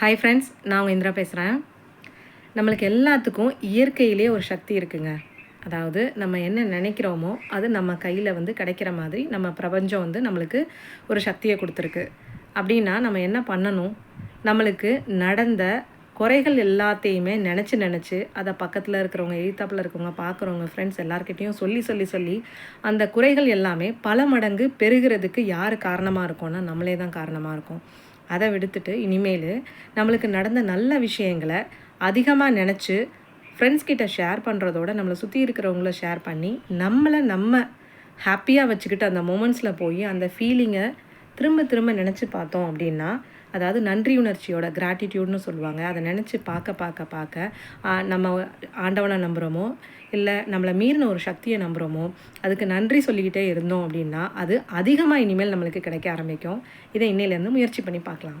Hi friends நான் உங்கள் இந்திரா பேசுகிறேன் நம்மளுக்கு எல்லாத்துக்கும் இயற்கையிலே ஒரு சக்தி இருக்குங்க. அதாவது நம்ம என்ன நினைக்கிறோமோ அது நம்ம கையில் வந்து கிடைக்கிற மாதிரி நம்ம பிரபஞ்சம் வந்து நம்மளுக்கு ஒரு சக்தியை கொடுத்துருக்கு. அப்படின்னா நம்ம என்ன பண்ணணும்? நம்மளுக்கு நடந்த குறைகள் எல்லாத்தையுமே நினச்சி நினச்சி அதை பக்கத்தில் இருக்கிறவங்க எழுத்தாப்பில் இருக்கிறவங்க பார்க்குறவங்க ஃப்ரெண்ட்ஸ் எல்லாருக்கிட்டேயும் சொல்லி சொல்லி சொல்லி அந்த குறைகள் எல்லாமே பல மடங்கு பெருகிறதுக்கு யார் காரணமாக இருக்கோன்னா நம்மளே தான் காரணமாக இருக்கும். அதை விடுத்துட்டு இனிமேல் நம்மளுக்கு நடந்த நல்ல விஷயங்களை அதிகமாக நினச்சி ஃப்ரெண்ட்ஸ் கிட்ட ஷேர் பண்ணுறதோட நம்மளை சுற்றி இருக்கிறவங்கள ஷேர் பண்ணி நம்மளை நம்ம ஹாப்பியாக வச்சுக்கிட்டு அந்த மூமெண்ட்ஸில் போய் அந்த ஃபீலிங்கை திரும்ப திரும்ப நினச்சி பார்த்தோம் அப்படின்னா அதாவது நன்றி உணர்ச்சியோட கிராட்டிடியூட்னு சொல்லுவாங்க. அதை நினச்சி பார்க்க பார்க்க பார்க்க நம்ம ஆண்டவனை நம்புகிறோமோ இல்லை நம்மளை மீறின ஒரு சக்தியை நம்புகிறோமோ அதுக்கு நன்றி சொல்லிக்கிட்டே இருந்தோம் அப்படின்னா அது அதிகமாக இனிமேல் நம்மளுக்கு கிடைக்க ஆரம்பிக்கும். இதை இன்னையிலேருந்து முயற்சி பண்ணி பார்க்கலாம்.